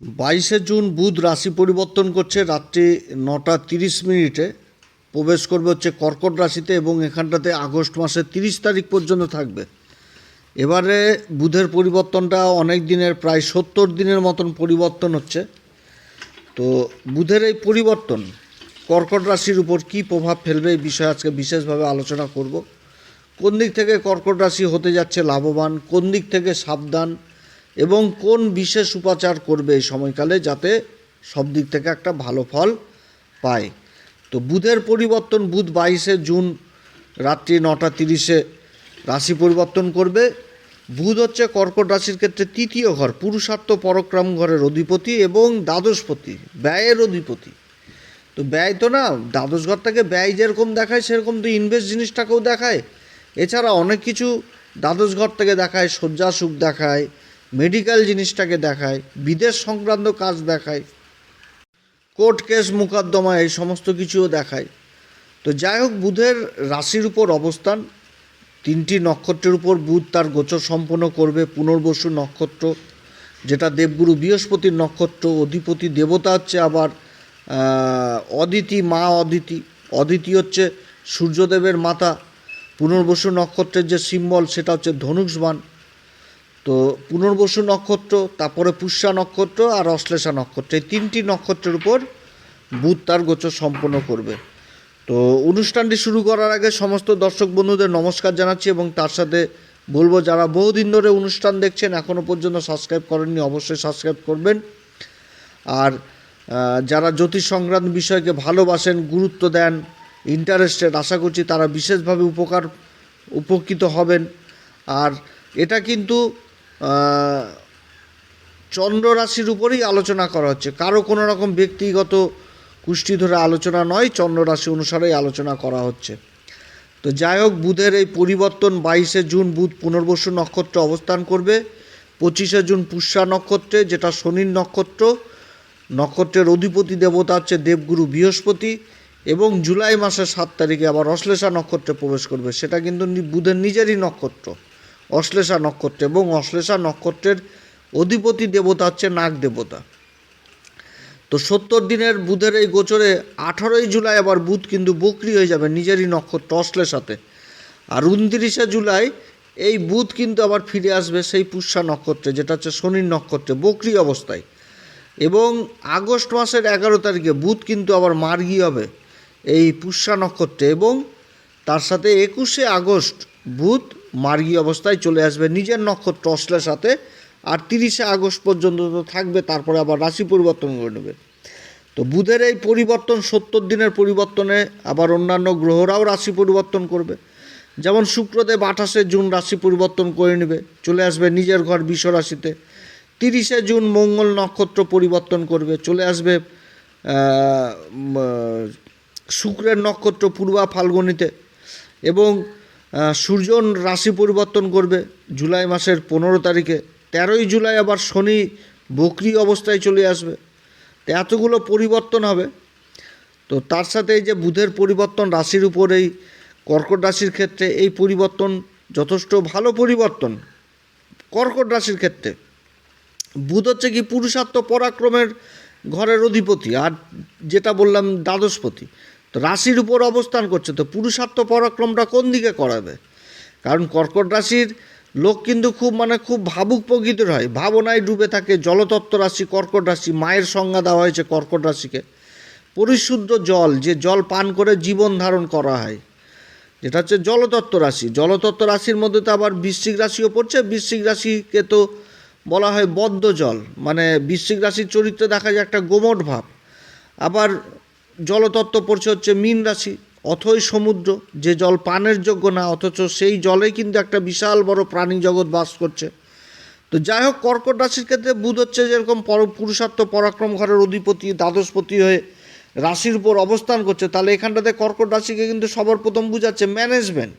বাইশে জুন বুধ রাশি পরিবর্তন করছে, রাত্রি নটা তিরিশ মিনিটে। প্রবেশ করবে হচ্ছে কর্কট রাশিতে এবং এখানটাতে আগস্ট মাসের তিরিশ তারিখ পর্যন্ত থাকবে। এবারে বুধের পরিবর্তনটা অনেক দিনের, প্রায় সত্তর দিনের মতন পরিবর্তন হচ্ছে। তো বুধের এই পরিবর্তন কর্কট রাশির উপর কী প্রভাব ফেলবে এই বিষয়ে আজকে বিশেষভাবে আলোচনা করব। কোন দিক থেকে কর্কট রাশি হতে যাচ্ছে লাভবান, কোন দিক থেকে সাবধান এবং কোন বিশেষ উপাচার করবে এই সময়কালে যাতে সব দিক থেকে একটা ভালো ফল পায়। তো বুধের পরিবর্তন বুধ বাইশে জুন রাত্রি নটা তিরিশে রাশি পরিবর্তন করবে। বুধ হচ্ছে কর্কট রাশির ক্ষেত্রে তৃতীয় ঘর, পুরুষার্থ পরক্রম ঘরের অধিপতি এবং দ্বাদশপতি, ব্যয়ের অধিপতি। তো ব্যয় তো না, দ্বাদশ ঘরটাকে ব্যয় যেরকম দেখায়, সেরকম তো ইনভেস্ট জিনিসটাকেও দেখায়। এছাড়া অনেক কিছু দ্বাদশ ঘর থেকে দেখায়, শয্যা সুখ দেখায় মেডিকেল জিনিসটাকে দেখায়, বিদেশ সংক্রান্ত কাজ দেখায়, কোর্ট কেস মোকদ্দমা, এই সমস্ত কিছুও দেখায়। তো যাই হোক, বুধের রাশির উপর অবস্থান, তিনটি নক্ষত্রের উপর বুধ তার গোচর সম্পন্ন করবে, পুনর্বসু নক্ষত্র, যেটা দেবগুরু বৃহস্পতির নক্ষত্র, অধিপতি দেবতা হচ্ছে আবার অদিতি, মা অদিতি অদিতি হচ্ছে সূর্যদেবের মাতা, পুনর্বসু নক্ষত্রের যে সিম্বল সেটা হচ্ছে ধনুষবান। তো পুনর্বসু নক্ষত্র, তারপরে পুষ্যা নক্ষত্র আর অশ্লেষা নক্ষত্র। এই তিনটি নক্ষত্রের উপর বুধ তার গোচর সম্পন্ন করবে। তো অনুষ্ঠানটি শুরু করার আগে সমস্ত দর্শক বন্ধুদের নমস্কার জানাচ্ছি এবং তার সাথে বলব, যারা বহুদিন ধরে অনুষ্ঠান দেখছেন এখনও পর্যন্ত সাবস্ক্রাইব করেননি, অবশ্যই সাবস্ক্রাইব করবেন। আর যারা জ্যোতিষ সংক্রান্ত বিষয়কে ভালোবাসেন, গুরুত্ব দেন, ইন্টারেস্টেড, আশা করছি তারা বিশেষভাবে উপকার, উপকৃত হবেন। আর এটা কিন্তু চন্দ্র রাশির উপরেই আলোচনা করা হচ্ছে। কারও কোনো রকম ব্যক্তিগত কুষ্টি ধরে আলোচনা নয় চন্দ্র রাশি অনুসারেই আলোচনা করা হচ্ছে। তো যাই হোক, বুধের এই পরিবর্তন বাইশে জুন বুধ পুনর্বসু নক্ষত্রে অবস্থান করবে। পঁচিশে জুন পুষ্যা নক্ষত্রে, যেটা শনির নক্ষত্র। নক্ষত্রের অধিপতি দেবতা হচ্ছে দেবগুরু বৃহস্পতি এবং জুলাই মাসের সাত তারিখে আবার অশ্লেষা নক্ষত্রে প্রবেশ করবে। সেটা কিন্তু বুধের নিজেরই নক্ষত্র। অশ্লেষা নক্ষত্র এবং অশ্লেষা নক্ষত্রের অধিপতি দেবতা হচ্ছে নাগ দেবতা। তো সত্তর দিনের বুধের এই গোচরে আঠারোই জুলাই আবার বুধ কিন্তু বকরি হয়ে যাবে নিজেরই নক্ষত্র অশ্লেষাতে। আর উনত্রিশে জুলাই এই বুধ কিন্তু আবার ফিরে আসবে সেই পুষ্যা নক্ষত্রে, যেটা হচ্ছে শনির নক্ষত্রে, বকরি অবস্থায়। এবং আগস্ট মাসের এগারো তারিখে বুধ কিন্তু আবার মার্গী হবে এই পুষ্যা নক্ষত্রে এবং তার সাথে একুশে আগস্ট বুধ মার্গী অবস্থায় চলে আসবে নিজের নক্ষত্র অশ্লের সাথে, আর তিরিশে আগস্ট পর্যন্ত তো থাকবে, তারপরে আবার রাশি পরিবর্তন করে নেবে। তো বুধের এই পরিবর্তন, সত্তর দিনের পরিবর্তনে আবার অন্যান্য গ্রহরাও রাশি পরিবর্তন করবে। যেমন শুক্রদেব আঠাশে জুন রাশি পরিবর্তন করে নেবে, চলে আসবে নিজের ঘর বিষ রাশিতে। তিরিশে জুন মঙ্গল নক্ষত্র পরিবর্তন করবে, চলে আসবে শুক্রের নক্ষত্র পূর্বা ফাল্গুনিতে। এবং সূর্য রাশি পরিবর্তন করবে জুলাই মাসের পনেরো তারিখে। তেরোই জুলাই আবার শনি বকরি অবস্থায় চলে আসবে। তো এতগুলো পরিবর্তন হবে। তো তার সাথে এই যে বুধের পরিবর্তন, রাশির উপর এই কর্কট রাশির ক্ষেত্রে এই পরিবর্তন যথেষ্ট ভালো পরিবর্তন কর্কট রাশির ক্ষেত্রে। বুধ হচ্ছে কি পুরুষার্থ পরাক্রমের ঘরের অধিপতি, আর যেটা বললাম দ্বাদশপতি। রাশির উপর অবস্থান করছে, তো পুরুষার্থ পরাক্রমটা কোন দিকে করাবে? কারণ কর্কট রাশির লোক কিন্তু খুব মানে খুব ভাবুক প্রকৃতির হয়, ভাবনায় ডুবে থাকে, জলতত্ত্ব রাশি, কর্কট রাশি, মায়ের সংজ্ঞা দেওয়া হয়েছে কর্কট রাশিকে। পরিশুদ্ধ জল, যে জল পান করে জীবন ধারণ করা হয়, যেটা হচ্ছে জলতত্ত্ব রাশি। জলতত্ত্ব রাশির মধ্যে তো আবার বৃশ্চিক রাশিও পড়ছে, বৃশ্চিক রাশিকে তো বলা হয় বদ্ধ জল মানে বৃশ্চিক রাশির চরিত্রে দেখা যায় একটা গোমট ভাব। আবার জলতত্ত্ব পড়ছে হচ্ছে মীন রাশি, অথই সমুদ্র, যে জল পানের যোগ্য না, অথচ সেই জলেই কিন্তু একটা বিশাল বড় প্রাণী জগৎ বাস করছে। তো যাই হোক, কর্কট রাশির ক্ষেত্রে বুধ হচ্ছে যেরকম পর, পুরুষার্থ পরাক্রম ঘরের অধিপতি, দ্বাদশপতি হয়ে রাশির উপর অবস্থান করছে, তাহলে এখানটাতে কর্কট রাশিকে কিন্তু সবার প্রথম বুঝাচ্ছে ম্যানেজমেন্ট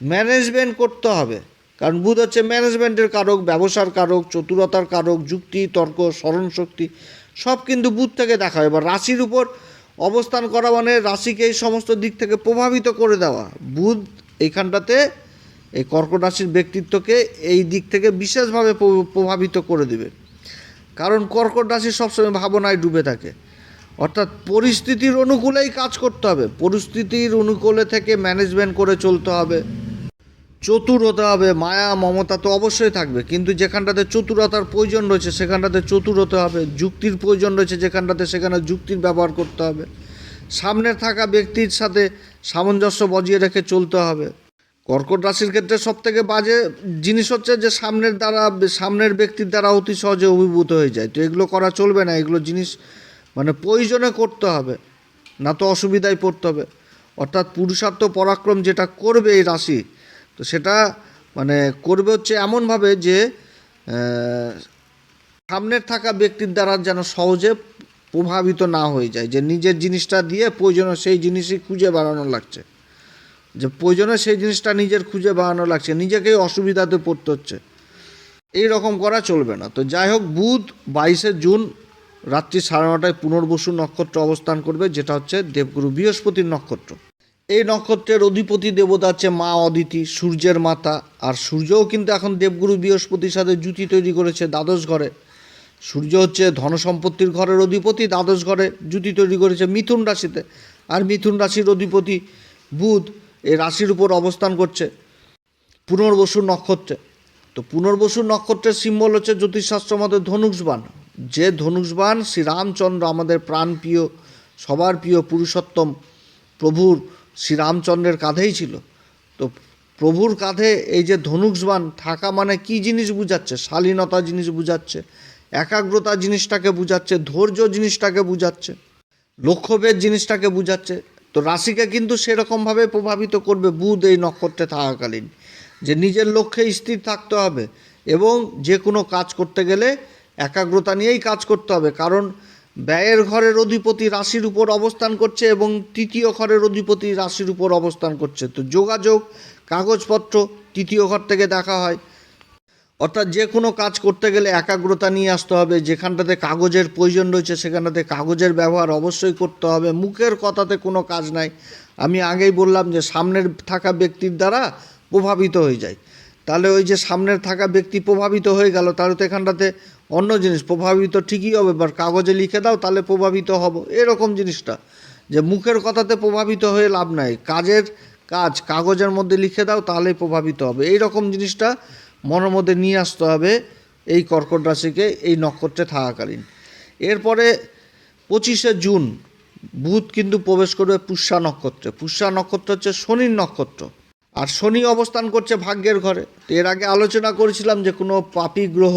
ম্যানেজমেন্ট করতে হবে, কারণ বুধ হচ্ছে ম্যানেজমেন্টের কারক, ব্যবসার কারক, চতুরতার কারক, যুক্তি, তর্ক, স্মরণশক্তি, সব কিন্তু বুধ থেকে দেখা হয়। এবার রাশির উপর অবস্থান করা মানে রাশিকে এই সমস্ত দিক থেকে প্রভাবিত করে দেওয়া। বুধ এইখানটাতে এই কর্কট রাশির ব্যক্তিত্বকে এই দিক থেকে বিশেষভাবে প্রভাবিত করে দেবে। কারণ কর্কট রাশি সবসময় ভাবনায় ডুবে থাকে। অর্থাৎ পরিস্থিতির অনুকূলেই কাজ করতে হবে। পরিস্থিতির অনুকূলে থেকে ম্যানেজমেন্ট করে চলতে হবে। চতুর হতে হবে মায়া, মমতা তো অবশ্যই থাকবে। কিন্তু যেখানটাতে চতুরতার প্রয়োজন রয়েছে, সেখানটাতে চতুর হতে হবে যুক্তির প্রয়োজন রয়েছে, যেখানটাতে সেখানে যুক্তির ব্যবহার করতে হবে। সামনে থাকা ব্যক্তির সাথে সামঞ্জস্য বজিয়ে রেখে চলতে হবে। কর্কট রাশির ক্ষেত্রে সব থেকে বাজে জিনিস হচ্ছে যে সামনের দ্বারা, সামনের ব্যক্তির দ্বারা অতি সহজে অভিভূত হয়ে যায়। তো এগুলো করা চলবে না, এগুলো জিনিস মানে প্রয়োজনে করতে হবে, না তো অসুবিধায় পড়তে হবে। অর্থাৎ পুরুষার্থ পরাক্রম যেটা করবে এই রাশি তো সেটা মানে করবে হচ্ছে এমনভাবে যে সামনের থাকা ব্যক্তির দ্বারা যেন সহজে প্রভাবিত না হয়ে যায়, যে নিজের জিনিসটা দিয়ে প্রয়োজনে সেই জিনিসই খুঁজে বেড়ানো লাগছে। যে প্রয়োজনে সেই জিনিসটা নিজের খুঁজে বেড়ানো লাগছে, নিজেকেই অসুবিধাতে পড়তে হচ্ছে। এই রকম করা চলবে না। তো যাই হোক, বুধ বাইশে জুন রাত্রি সাড়ে নটায় পুনর্বসু নক্ষত্র অবস্থান করবে, যেটা হচ্ছে দেবগুরু বৃহস্পতির নক্ষত্র। এই নক্ষত্রের অধিপতি দেবতা হচ্ছে মা অদিতি, সূর্যের মাতা। আর সূর্যও কিন্তু এখন দেবগুরু বৃহস্পতির সাথে জুতি তৈরি করেছে দ্বাদশ ঘরে। সূর্য হচ্ছে ধনসম্পত্তির ঘরের অধিপতি, দ্বাদশ ঘরে জুতি তৈরি করেছে মিথুন রাশিতে। আর মিথুন রাশির অধিপতি বুধ এই রাশির উপর অবস্থান করছে পুনর্বসু নক্ষত্রে। তো পুনর্বসু নক্ষত্রের সিম্বল হচ্ছে জ্যোতিষশাস্ত্র মতে ধনুষবান। যে ধনুষবান শ্রীরামচন্দ্র আমাদের প্রাণপ্রিয়, সবার প্রিয় পুরুষোত্তম প্রভুর শ্রীরামচন্দ্রের কাঁধেই ছিল। তো প্রভুর কাঁধে এই যে ধনুষবান থাকা মানে কি জিনিস বুঝাচ্ছে? শালীনতা জিনিস বুঝাচ্ছে, একাগ্রতা জিনিসটাকে বুঝাচ্ছে, ধৈর্য জিনিসটাকে বুঝাচ্ছে, লক্ষ্যভেদ জিনিসটাকে বুঝাচ্ছে। তো রাশিকে কিন্তু সেরকমভাবে প্রভাবিত করবে বুধ এই নক্ষত্রে থাকাকালীন, যে নিজের লক্ষ্যে স্থির থাকতে হবে এবং যে কোনো কাজ করতে গেলে একাগ্রতা নিয়েই কাজ করতে হবে। কারণ ব্যয়ের ঘরের অধিপতি রাশির উপর অবস্থান করছে এবং তৃতীয় ঘরের অধিপতি রাশির উপর অবস্থান করছে। তো যোগাযোগ, কাগজপত্র তৃতীয় ঘর থেকে দেখা হয়। অর্থাৎ যে কোনো কাজ করতে গেলে একাগ্রতা নিয়ে আসতে হবে। যেখানটাতে কাগজের প্রয়োজন রয়েছে, সেখানটাতে কাগজের ব্যবহার অবশ্যই করতে হবে। মুখের কথাতে কোনো কাজ নাই। আমি আগেই বললাম যে সামনের থাকা ব্যক্তির দ্বারা প্রভাবিত হয়ে যায়। তাহলে ওই যে সামনের থাকা ব্যক্তি প্রভাবিত হয়ে গেল, তাহলে তো এখানটাতে অন্য জিনিস, প্রভাবিত ঠিকই হবে এবার কাগজে লিখে দাও, তাহলে প্রভাবিত হব। এরকম জিনিসটা, যে মুখের কথাতে প্রভাবিত হয়ে লাভ নাই। কাজের কাজ কাগজের মধ্যে লিখে দাও, তাহলেই প্রভাবিত হবে। এই রকম জিনিসটা মনের মধ্যে নিয়ে আসতে হবে এই কর্কট রাশিকে, এই নক্ষত্রে থাকাকালীন। এরপরে পঁচিশে জুন, বুধ কিন্তু প্রবেশ করবে পুষ্যা নক্ষত্রে। পুষ্যা নক্ষত্র হচ্ছে শনির নক্ষত্র। আর শনি অবস্থান করছে ভাগ্যের ঘরে। তো এর আগে আলোচনা করেছিলাম যে কোনো পাপি গ্রহ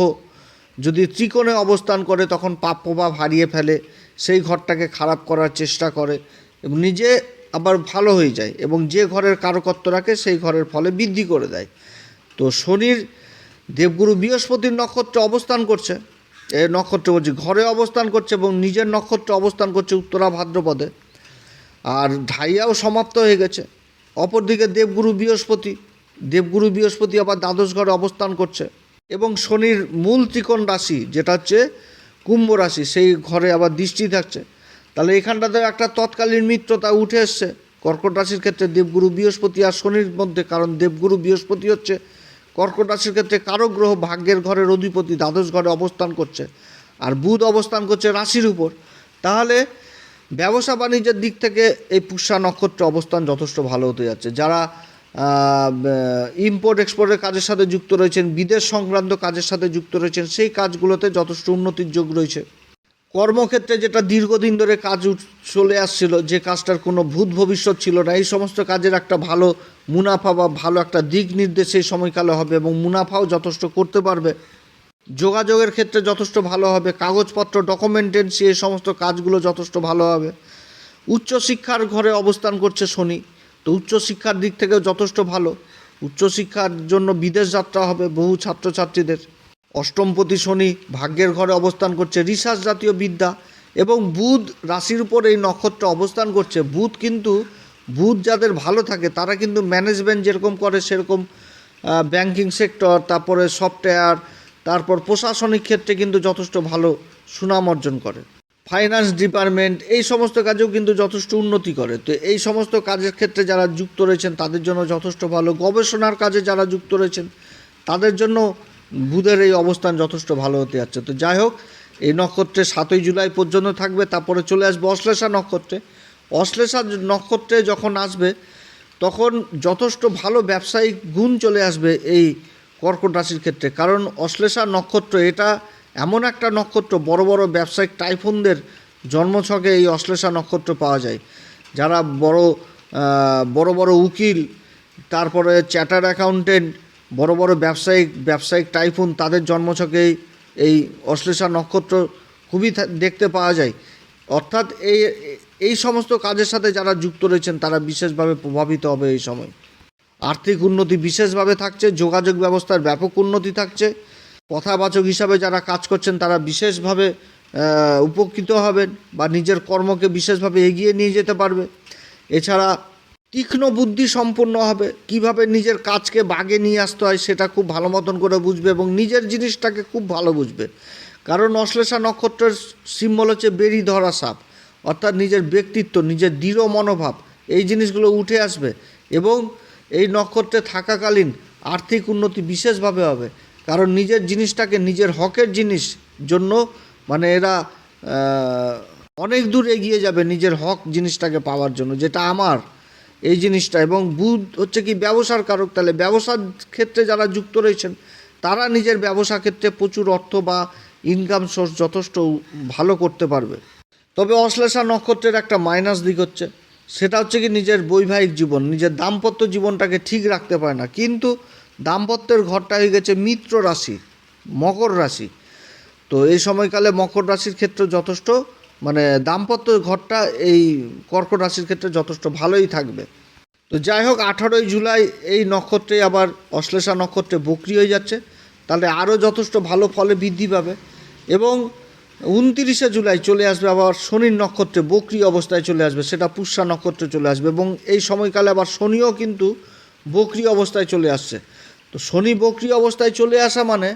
যদি ত্রিকোণে অবস্থান করে, তখন পাপ প্রভাব হারিয়ে ফেলে, সেই ঘরটাকে খারাপ করার চেষ্টা করে এবং নিজে আবার ভালো হয়ে যায় এবং যে ঘরের কারকত্ব রাখে, সেই ঘরের ফলে বৃদ্ধি করে দেয়। তো শনির দেবগুরু বৃহস্পতির নক্ষত্রে অবস্থান করছে। এ নক্ষত্র বলছি, ঘরে অবস্থান করছে এবং নিজের নক্ষত্রে অবস্থান করছে উত্তরা ভাদ্রপদে। আর ঢাইয়াও সমাপ্ত হয়ে গেছে। অপরদিকে দেবগুরু বৃহস্পতি দেবগুরু বৃহস্পতি আবার দ্বাদশ ঘরে অবস্থান করছে। এবং শনির মূল ত্রিকোণ রাশি, যেটা হচ্ছে কুম্ভ রাশি, সেই ঘরে আবার দৃষ্টি থাকছে। তাহলে এখানটাতে একটা তৎকালীন মিত্রতা উঠে এসছে। কর্কট রাশির ক্ষেত্রে দেবগুরু বৃহস্পতি আর শনির মধ্যে, কারণ দেবগুরু বৃহস্পতি হচ্ছে কর্কট রাশির ক্ষেত্রে কারও গ্রহ ভাগ্যের ঘরের অধিপতি, দ্বাদশ ঘরে অবস্থান করছে। আর বুধ অবস্থান করছে রাশির উপর। তাহলে ব্যবসা বাণিজ্যের দিক থেকে এই পুষ্যা নক্ষত্র অবস্থান যথেষ্ট ভালো হতে যাচ্ছে। যারা ইম্পোর্ট এক্সপোর্টের কাজের সাথে যুক্ত রয়েছেন, বিদেশ সংক্রান্ত কাজের সাথে যুক্ত রয়েছেন, সেই কাজগুলোতে যথেষ্ট উন্নতির যোগ রয়েছে। কর্মক্ষেত্রে যেটা দীর্ঘদিন ধরে কাজ চলে আসছিল, যে কাজটার কোনো ভূত ভবিষ্যৎ ছিল না, এই সমস্ত কাজের একটা ভালো মুনাফা বা ভালো একটা দিক নির্দেশ এই সময়কালে হবে এবং মুনাফাও যথেষ্ট করতে পারবে। যোগাযোগের ক্ষেত্রে যথেষ্ট ভালো হবে, কাগজপত্র ডকুমেন্টেন্সি এই সমস্ত কাজগুলো যথেষ্ট ভালো হবে। উচ্চশিক্ষার ঘরে অবস্থান করছে শনি। তো উচ্চশিক্ষার দিক থেকেও যথেষ্ট ভালো। উচ্চশিক্ষার জন্য বিদেশ যাত্রা হবে বহু ছাত্রছাত্রীদের। অষ্টমপতি শনি ভাগ্যের ঘরে অবস্থান করছে রিসার্চ জাতীয় বিদ্যা এবং বুধ রাশির উপর এই নক্ষত্র অবস্থান করছে। বুধ কিন্তু, বুধ যাদের ভালো থাকে তারা কিন্তু ম্যানেজমেন্ট যেরকম করে সেরকম ব্যাংকিং সেক্টর তারপরে সফটওয়্যার তারপর প্রশাসনিক ক্ষেত্রে কিন্তু যথেষ্ট ভালো সুনাম অর্জন করে। ফাইন্যান্স ডিপার্টমেন্ট এই সমস্ত কাজেও কিন্তু যথেষ্ট উন্নতি করে। তো এই সমস্ত কাজের ক্ষেত্রে যারা যুক্ত রয়েছেন, তাদের জন্য যথেষ্ট ভালো। গবেষণার কাজে যারা যুক্ত রয়েছেন, তাদের জন্য বুধের এই অবস্থান যথেষ্ট ভালো হতে যাচ্ছে। তো যাই হোক, এই নক্ষত্রে সাতই জুলাই পর্যন্ত থাকবে, তারপরে চলে আসবে অশ্লেষা নক্ষত্রে। অশ্লেষা নক্ষত্রে যখন আসবে, তখন যথেষ্ট ভালো ব্যবসায়িক গুণ চলে আসবে এই কর্কট রাশির ক্ষেত্রে। কারণ অশ্লেষা নক্ষত্র, এটা এমন একটা নক্ষত্র, বড় বড় ব্যবসায়িক টাইফুনদের জন্মছকে এই অশ্লেষা নক্ষত্র পাওয়া যায়। যারা বড় বড় বড় উকিল, তারপরে চ্যাটার অ্যাকাউন্টেন্ট, বড় বড় ব্যবসায়িক ব্যবসায়িক টাইফুন, তাদের জন্মছকে এই অশ্লেষা নক্ষত্র খুবই দেখতে পাওয়া যায়। অর্থাৎ এই এই সমস্ত কাজের সাথে যারা যুক্ত রয়েছেন, তারা বিশেষভাবে প্রভাবিত হবে এই সময়। আর্থিক উন্নতি বিশেষভাবে থাকছে, যোগাযোগ ব্যবস্থার ব্যাপক উন্নতি থাকছে। কথাবাচক হিসাবে যারা কাজ করছেন, তারা বিশেষভাবে উপকৃত হবেন বা নিজের কর্মকে বিশেষভাবে এগিয়ে নিয়ে যেতে পারবে। এছাড়া তীক্ষ্ণ বুদ্ধি সম্পন্ন হবে। কীভাবে নিজের কাজকে বাগে নিয়ে আসতে হয়, সেটা খুব ভালো মতন করে বুঝবে এবং নিজের জিনিসটাকে খুব ভালো বুঝবে। কারণ অশ্লেষা নক্ষত্রের সিম্বল হচ্ছে বেরি ধরা সাপ, অর্থাৎ নিজের ব্যক্তিত্ব, নিজের দৃঢ় মনোভাব, এই জিনিসগুলো উঠে আসবে এবং এই নক্ষত্রে থাকাকালীন আর্থিক উন্নতি বিশেষভাবে হবে। কারণ নিজের জিনিসটাকে নিজের হকের জিনিস জন্য মানে এরা অনেক দূর এগিয়ে যাবে নিজের হক জিনিসটাকে পাওয়ার জন্য, যেটা আমার এই জিনিসটা। এবং বুধ হচ্ছে কি ব্যবসার কারক, তাহলে ব্যবসার ক্ষেত্রে যারা যুক্ত রয়েছেন, তারা নিজের ব্যবসা ক্ষেত্রে প্রচুর অর্থ বা ইনকাম সোর্স যথেষ্ট ভালো করতে পারবে। তবে অশ্লেষা নক্ষত্রের একটা মাইনাস দিক হচ্ছে, সেটা হচ্ছে কি নিজের বৈবাহিক জীবন, নিজের দাম্পত্য জীবনটাকে ঠিক রাখতে পারে না। কিন্তু দাম্পত্যের ঘরটা হয়ে গেছে মিত্র রাশি, মকর রাশি। তো এই সময়কালে মকর রাশির ক্ষেত্রে যথেষ্ট মানে দাম্পত্য ঘরটা এই কর্কট রাশির ক্ষেত্রে যথেষ্ট ভালোই থাকবে। তো যাই হোক, আঠারোই জুলাই এই নক্ষত্রে আবার অশ্লেষা নক্ষত্রে বকরি হয়ে যাচ্ছে। তাহলে আরও যথেষ্ট ভালো ফলে বৃদ্ধি পাবে এবং উনতিরিশে জুলাই চলে আসবে আবার শনির নক্ষত্রে বকরি অবস্থায় চলে আসবে, সেটা পুষ্যা নক্ষত্রে চলে আসবে এবং এই সময়কালে আবার শনিও কিন্তু বকরি অবস্থায় চলে আসছে। তো শনি বকরি অবস্থায় চলে আসা মানে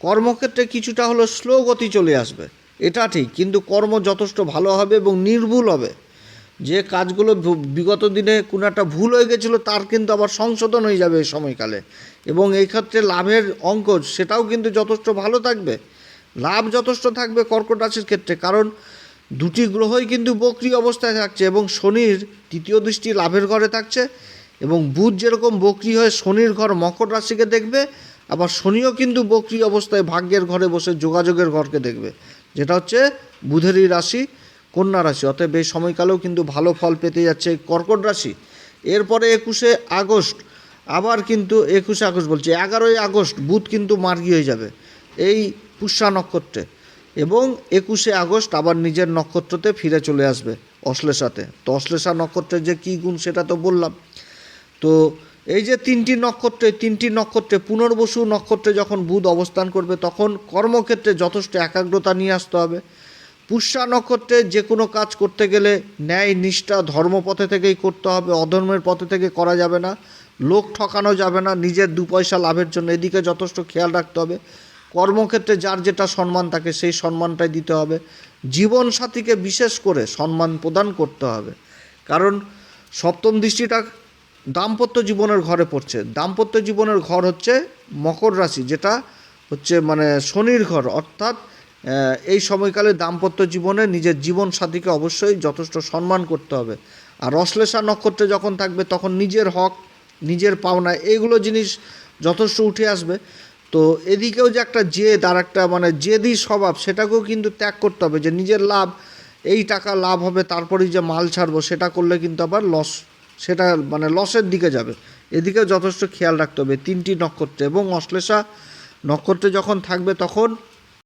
কর্মক্ষেত্রে কিছুটা হলো স্লো গতি চলে আসবে। এটা ঠিক, কিন্তু কর্ম যথেষ্ট ভালো হবে এবং নির্ভুল হবে। যে কাজগুলো বিগত দিনে কোনো একটা ভুল হয়ে গেছিল, তার কিন্তু আবার সংশোধন হয়ে যাবে এই সময়কালে। এবং এই ক্ষেত্রে লাভের অঙ্ক সেটাও কিন্তু যথেষ্ট ভালো থাকবে। লাভ যথেষ্ট থাকবে কর্কট রাশির ক্ষেত্রে, কারণ দুটি গ্রহই কিন্তু বকরি অবস্থায় থাকছে এবং শনির তৃতীয় দৃষ্টি লাভের ঘরে থাকছে। এবং বুধ যেরকম বকরি হয়ে শনির ঘর মকর রাশিকে দেখবে, আবার শনিও কিন্তু বকরি অবস্থায় ভাগ্যের ঘরে বসে যোগাযোগের ঘরকে দেখবে। যেটা হচ্ছে বুধেরই রাশি, কন্যা রাশি। অতএব এই সময়কালেও কিন্তু ভালো ফল পেতে যাচ্ছে কর্কট রাশি। এরপরে একুশে আগস্ট, আবার কিন্তু একুশে আগস্ট বলছে, এগারোই আগস্ট বুধ কিন্তু মার্গী হয়ে যাবে এই পুষ্যা নক্ষত্রে এবং একুশে আগস্ট আবার নিজের নক্ষত্রতে ফিরে চলে আসবে অশ্লেষাতে। তো অশ্লেষা নক্ষত্রের যে কী গুণ সেটা তো বললাম। তো এই যে তিনটি নক্ষত্রে তিনটি নক্ষত্রে, পুনর্বসু নক্ষত্রে যখন বুধ অবস্থান করবে, তখন কর্মক্ষেত্রে যথেষ্ট একাগ্রতা নিয়ে আসতে হবে। পুষ্যা নক্ষত্রে যে কোনো কাজ করতে গেলে ন্যায়, নিষ্ঠা ধর্মপথে থেকেই করতে হবে, অধর্মের পথে থেকে করা যাবে না, লোক ঠকানো যাবে না, নিজের দু পয়সা লাভের জন্য, এদিকে যথেষ্ট খেয়াল রাখতে হবে। কর্মক্ষেত্রে যার যেটা সম্মান থাকে সেই সম্মানটাই দিতে হবে। জীবন সাথীকে বিশেষ করে সম্মান প্রদান করতে হবে। কারণ সপ্তম দৃষ্টিটা দাম্পত্য জীবনের ঘরে পড়ছে। দাম্পত্য জীবনের ঘর হচ্ছে মকর রাশি, যেটা হচ্ছে মানে শনির ঘর। অর্থাৎ এই সময়কালে দাম্পত্য জীবনে নিজের জীবন সাথীকে অবশ্যই যথেষ্ট সম্মান করতে হবে। আর অশ্লেষা নক্ষত্রে যখন থাকবে, তখন নিজের হক, নিজের পাওনা এইগুলো জিনিস যথেষ্ট উঠে আসবে। তো এদিকেও যে একটা জেদ আর একটা মানে জেদি স্বভাব, সেটাকেও কিন্তু ত্যাগ করতে হবে যে নিজের লাভ, এই টাকা লাভ হবে, তারপরেই যে মাল ছাড়বো, সেটা করলে কিন্তু আবার লস সেটা মানে লসের দিকে যাবে। এদিকেও যথেষ্ট খেয়াল রাখতে হবে। তিনটি নক্ষত্রে এবং অশ্লেষা নক্ষত্রে যখন থাকবে তখন